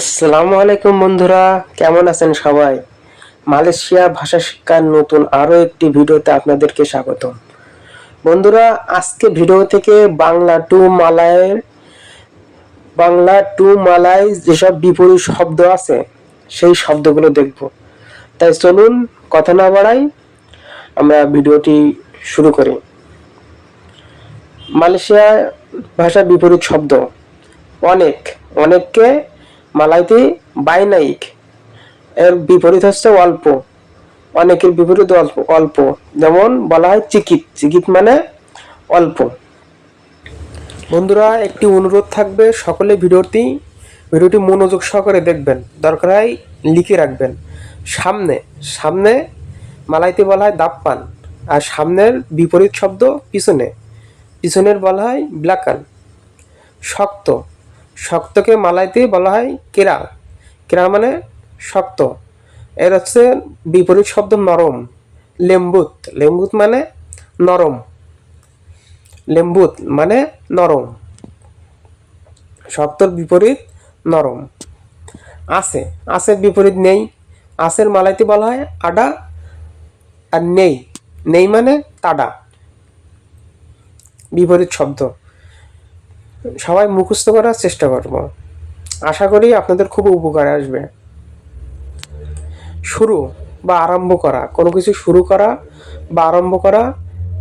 আসসালামু আলাইকুম বন্ধুরা, কেমন আছেন সবাই? মালয়েশিয়া ভাষা শিক্ষার নতুন আরও একটি ভিডিওতে আপনাদেরকে স্বাগত বন্ধুরা, আজকে ভিডিও থেকে বাংলা টু মালায়ের বাংলা টু মালাই যেসব বিপরীত শব্দ আছে, সেই শব্দগুলো দেখব। তাই চলুন কথা না বাড়াই, আমরা ভিডিওটি শুরু করি। মালয়েশিয়া ভাষা বিপরীত শব্দ অনেক, অনেককে মালাইতে বাইনাইক এর বিপরীত হচ্ছে অল্প। অনেকের বিপরীত অল্প অল্প। যেমন বলা হয় চিকিত। চিকিত মানে অল্প। বন্ধুরা, একটি অনুরোধ থাকবে সকলে ভিডিওটি ভিডিওটি মনোযোগ সহকারে দেখবেন। দরকার হয় লিখে রাখবেন। সামনে সামনে মালাইতে বলা হয় দাপ্পান আর সামনের বিপরীত শব্দ পিছনে। পিছনের বলা হয় ব্লাকান শক্ত। শক্তকে মালাইতে বলা হয় কেরা কেরা মানে শক্ত। এর হচ্ছে বিপরীত শব্দ নরম। লেম্বুত। লেম্বুত মানে নরম। লেম্বুত মানে নরম। শক্তর বিপরীত নরম। আছে। আছের বিপরীত নেই। আছের মালাইতে বলা হয় আডা আর নেই। নেই মানে তাডা। বিপরীত শব্দ। সবাই মুখস্থ করার চেষ্টা করব। আশা করি আপনাদের খুব উপকারে আসবে। শুরু বা আরম্ভ করা, কোনো কিছু শুরু করা বা আরম্ভ করা,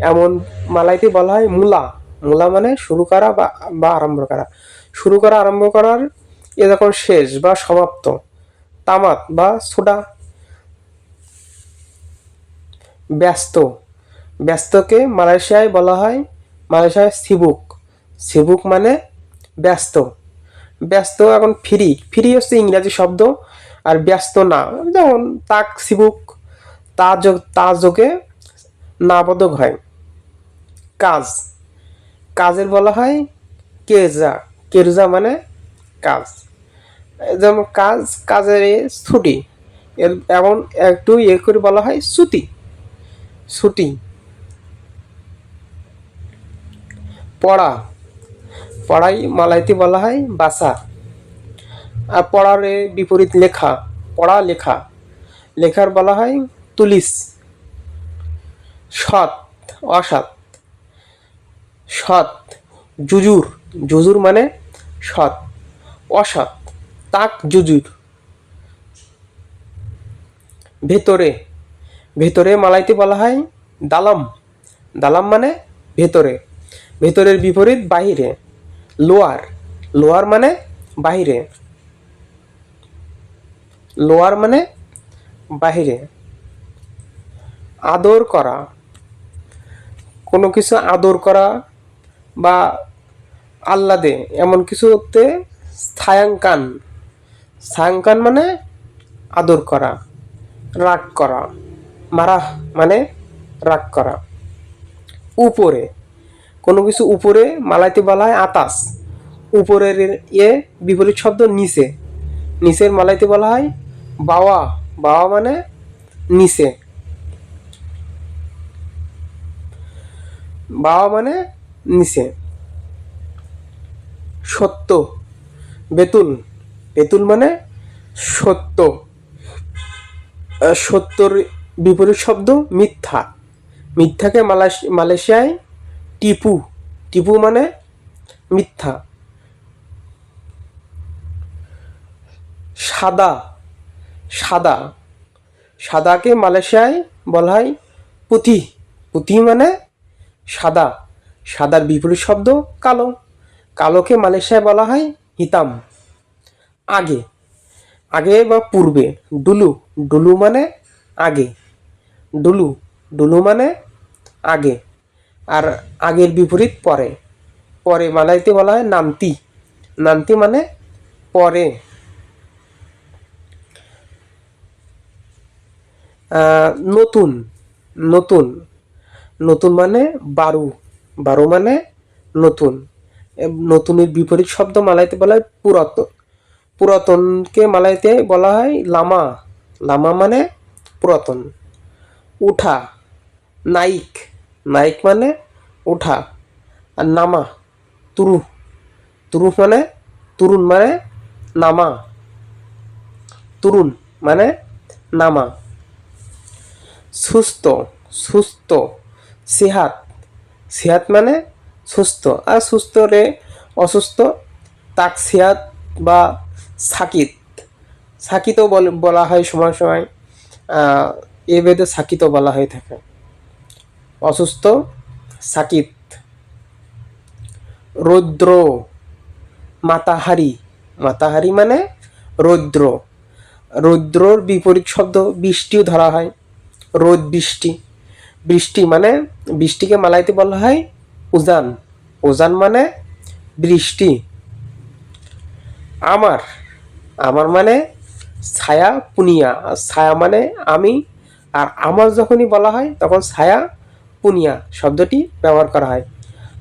এমন মালাইতে বলা হয় মূলা। মূলা মানে শুরু করা বা বা আরম্ভ করা। শুরু করা, আরম্ভ করার এ যখন শেষ বা সমাপ্ত তামাত বা সোডা। ব্যস্ত। ব্যস্তকে মালয়েশিয়ায় বলা হয়, মালয়েশিয়ায় সিবুক। সিবুক মানে ব্যস্ত। ব্যস্ত এখন ফ্রি। ফ্রি হচ্ছে ইংরাজি শব্দ আর ব্যস্ত না। যেমন তাক সিবুক, তা যোগ তা যোগে নাবোধক হয়। কাজ। কাজের বলা হয় কেজা কেরজা মানে কাজ। যেমন কাজ, কাজের ছুটি। এমন একটু ইয়ে করে বলা হয় ছুটি। ছুটি। পড়া। পড়াই মালাইতে বলা হয় বাসা। আর পড়ার বিপরীত লেখা, পড়া লেখা। লেখার বলা হয় তুলিস। সৎ, অসৎ। সৎ জুজুর জুজুর মানে সৎ, অসৎ, তাক জুজুর ভেতরে ভেতরে মালাইতে বলা হয় দালাম। দালাম মানে ভেতরে। ভেতরের বিপরীত বাহিরে। লোয়ার। লোয়ার মানে বাহিরে। লোয়ার মানে বাহিরে। আদর করা। কোনো কিছু আদর করা বা আহ্লাদে এমন কিছুতে ছায়াঙ্কান ছায়াঙ্কান মানে আদর করা, রাগ করা। মারা মানে রাগ করা। উপরে। কোনো কিছু উপরে মালাইতে বলা হয় আতাস। উপরের ইয়ে বিপরীত শব্দ নিচে। নিচের মালাইতে বলা হয় বাওয়া। বাওয়া মানে নিচে। বাওয়া মানে নিচে। সত্য। বেতুল। বেতুল মানে সত্য। সত্যর বিপরীত শব্দ মিথ্যা। মিথ্যাকে মালয়েশি- মালয়েশিয়ায় টিপু। টিপু মানে মিথ্যা। সাদা। সাদা। সাদাকে মালয়েশিয়ায় বলা হয় পুঁথি। পুঁথি মানে সাদা। সাদার বিপরীত শব্দ কালো। কালোকে মালয়েশিয়ায় বলা হয় হিতাম। আগে। আগে বা পূর্বে। ডুলু। ডুলু মানে আগে। ডুলু। ডুলু মানে আগে। আর আগের বিপরীত পরে। পরে মালাইতে বলা হয় নামতি। নামতি মানে পরে। নতুন। নতুন। নতুন মানে বারু। বারু মানে নতুন। নতুনের বিপরীত শব্দ মালাইতে বলা হয় পুরাতন পুরাতনকে মালাইতে বলা হয় লামা। লামা মানে পুরাতন। উঠা। নাইক। নাইক মানে ওঠা আর নামা, তুরু। তুরুফ মানে তুরুন মানে নামা। তুরুন মানে নামা। সুস্থ সুস্থ, সিহাত। সিহাত মানে সুস্থ। আর সুস্থ রে অসুস্থ, তাক সিহাত বা সাকিত। সাকিতও বলা হয় সময় সময় এ বেদে সাকিতও বলা হয়ে থাকে। অসুস্থ সাকিত রৌদ্র, মাতাহারি। মাতাহারি মানে রৌদ্র। রৌদ্রর বিপরীত শব্দ বৃষ্টিও ধরা হয়, রোদ বৃষ্টি। বৃষ্টি মানে বৃষ্টিকে মালাইতে বলা হয় উজান। উজান মানে বৃষ্টি। আমার আমার মানে ছায়া পুনিয়া। ছায়া মানে আমি। আর আমার যখনই বলা হয়, তখন ছায়া পুনিয়া শব্দটি ব্যবহার করা হয়।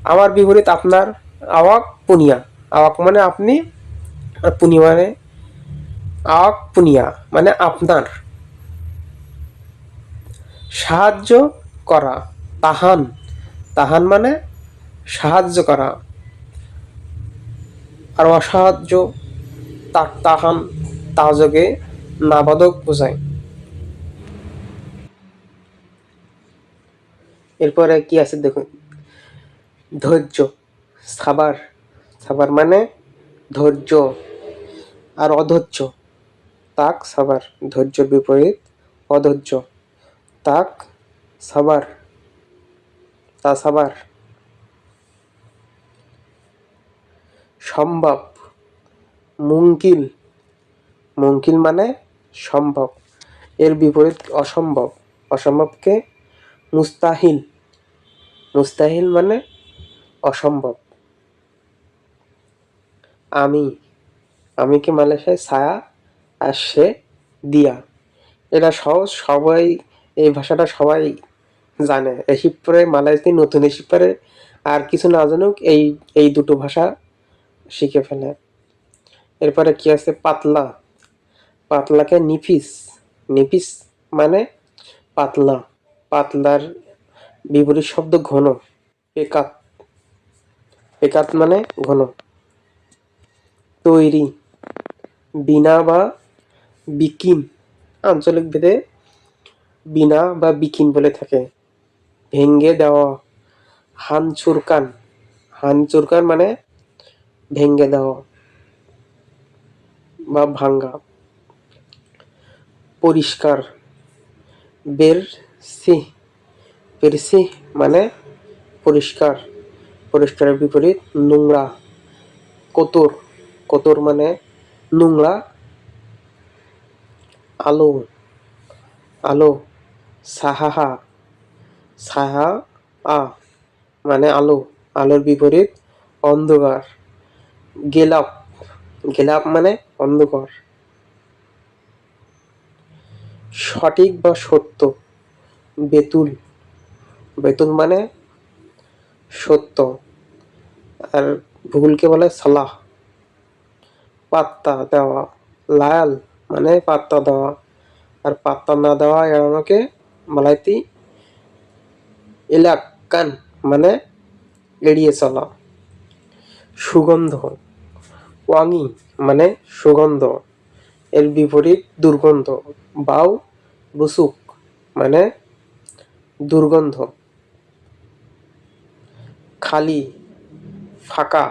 আমার বিপরীত আপনার আওয়াক পুনিয়া। আওয়াক মানে আপনি আর পুনি মানে আওয়াক পুনিয়া মানে আপনার। সাহায্য করা, তাহান। তাহান মানে সাহায্য করা। আর অসাহায্য তাক তাহান, তাজকে নাবাদক বোঝায়। এরপরে কি আছে দেখুন? ধৈর্য, সাবার সাবার মানে ধৈর্য আর অধৈর্য। তাক, সাবার ধৈর্যের বিপরীত, অধৈর্য। তাক, সাবার, তা সাবার। সম্ভব মুঙ্কিল মুঙ্কিল মানে সম্ভব। এর বিপরীত অসম্ভব। অসম্ভবকে মুস্তাহিল মুস্তাহিল মানে অসম্ভব। আমি আমিকে মালয়েশিয়ায় ছায়া আর সে দিয়া? এটা সহজ, সবাই, এই ভাষাটা সবাই জানে। এসিপ পরে মালয়েশিয়াতে নতুন এসিপ পরে আর কিছু না জানুক, এই এই দুটো ভাষা শিখে ফেলে। এরপরে কি আছে? পাতলা। পাতলাকে নিফিস। নিফিস মানে পাতলা। পাতলার বিপরীত শব্দ ঘন। একাত। একাত মানে ঘন। তৈরি। বিনা বা বিকিন। আঞ্চলিক ভেদে বিনা বা বিকিন বলে থাকে। ভেঙ্গে দেওয়া। হান চুরকান। হানচুরকান হানচুরকান মানে ভেঙ্গে দেওয়া বা ভাঙ্গা। পরিষ্কার। বের সি বেরসি মানে পরিষ্কার। পরিষ্কারের বিপরীত নোংরা। কোতর। কোতর মানে নোংরা আলো। আলো। সাহাহা। সাহা আ মানে আলো। আলোর বিপরীত অন্ধকার। গেলাপ। গেলাপ মানে অন্ধকার। সঠিক বা সত্য? বেতুল। বেতুল মানে সত্য। আর ভুলকে বলে সালাহ। পাত্তা দেওয়া। লায়াল মানে পাত্তা দেওয়া। আর পাত্তা না দেওয়া এড়ানোকে মালাইতি এলাকান মানে এড়িয়ে চলা। সুগন্ধ। ওয়াঙি মানে সুগন্ধ। এর বিপরীত দুর্গন্ধ। বাউ বুসুক মানে দুর্গন্ধ। খালি ফাঁকা।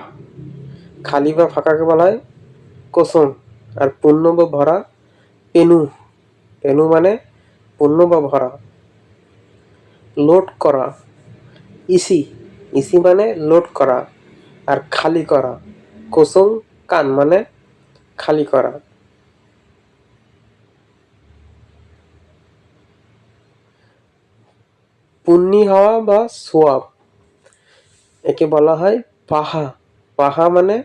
খালি বা ফাঁকাকে বলা হয় কোসম আর পূর্ণ বা ভরা পেনু। পেনু মানে পূর্ণ বা ভরা। লোড করা। ইসি। ইসি মানে লোড করা। আর খালি করা। কোসম কান মানে খালি করা। পুণ্যি হওয়া বা সোয়াব। একে বলা হয় পাহা। পাহা মানে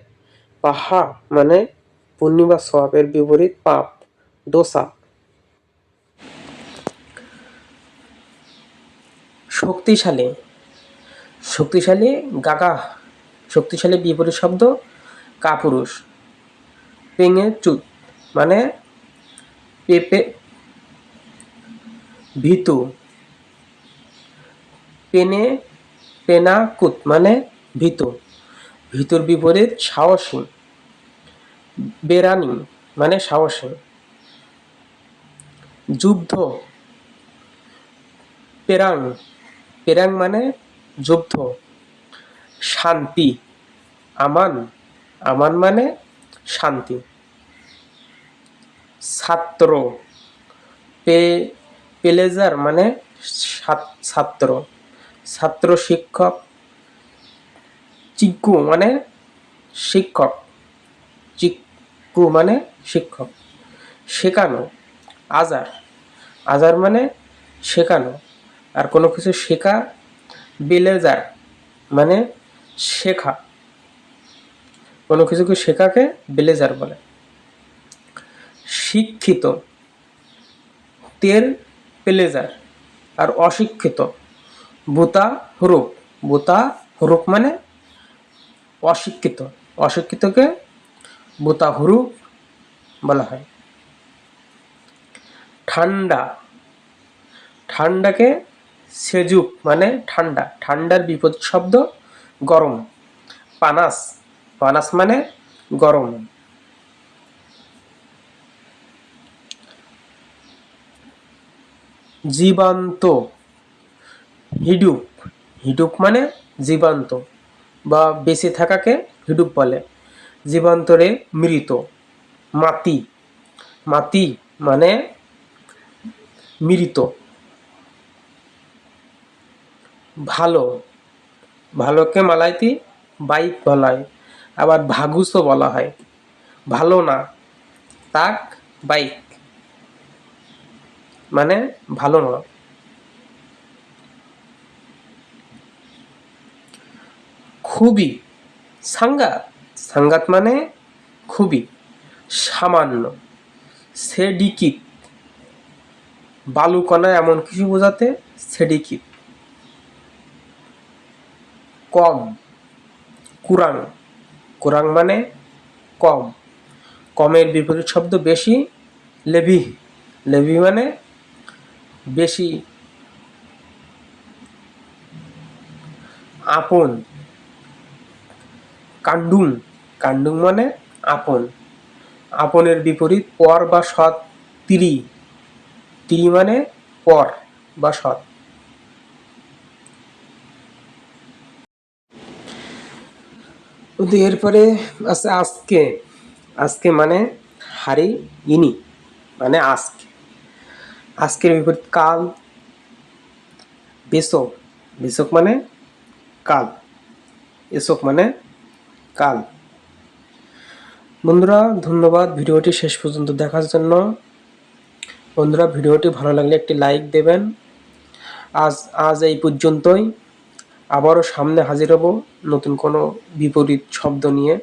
পাহা মানে পুণ্যি বা সোয়াব এর বিপরীত পাপ দোসা শক্তিশালী। শক্তিশালী গাগা। শক্তিশালী বিপরীত শব্দ কাপুরুষ। পেঙে চুত মানে পেপে, ভীতু। পেনে পেনাকুত মানে ভীতু ভীতুর বিপরীত সাহসী। বেরানি মানে সাহসী। যুদ্ধ। পেরাং। পেরাং মানে যুদ্ধ। শান্তি। আমান। আমান মানে শান্তি। ছাত্র। পে প্লেজার মানে ছাত- ছাত্র। ছাত্র শিক্ষক, চিকু মানে শিক্ষক, চিকু মানে শিক্ষক, শেখানো, আজার আজার মানে শেখানো, আর কোনো কিছু শেখা, বেলেজার মানে শেখা, কোনো কিছুকে শেখাকে বেলেজার বলে। শিক্ষিত তের প্লেজার, আর অশিক্ষিত বুতা হুরুপ। বোতা হুরুপ মানে অশিক্ষিত। অশিক্ষিতকে বোতা হুরুপ বলা হয়। ঠান্ডা। ঠান্ডাকে সেজুক মানে ঠান্ডা। ঠান্ডার বিপদ শব্দ গরম। পানাস। পানাস মানে গরম। জীবান্ত। হিডুপ হিডুপ মানে জীবান্ত বা বেঁচে থাকাকে হিডুপ বলে। জীবান্তরে মৃত মাতি। মাতি মানে মৃত ভালো। ভালোকে মালাইতি বাইক বলা হয় আবার ভাগুসও বলা হয়। ভালো না, তাক বাইক। মানে ভালো না। খুবই। সাঙ্গাত। সাঙ্গাত মানে খুবই। সামান্য। সেডিকিত। বালুকণা এমন কিছু বোঝাতে সেডিকিত। কম। কুরাং। কুরাং মানে কম। কমের বিপরীত শব্দ বেশি, লেভি। লেভি মানে বেশি। আপন। কান্ডুং কান্ডুং মানে আপন। আপনের বিপরীত পর বা সৎ তিরি। তিরি মানে পর বা সৎ। কিন্তু এরপরে আছে আজকে। আজকে মানে হারি ইনি মানে আজকে। আজকের বিপরীত কাল বেসক বেসক মানে কাল। এসক মানে কাল। বন্ধুরা, ধন্যবাদ ভিডিওটি শেষ পর্যন্ত দেখার জন্য। বন্ধুরা, ভিডিওটি ভালো লাগলে একটি লাইক দেবেন। আজ আজ এই পর্যন্তই। আবারও সামনে হাজির হব নতুন কোনো বিপরীত শব্দ নিয়ে।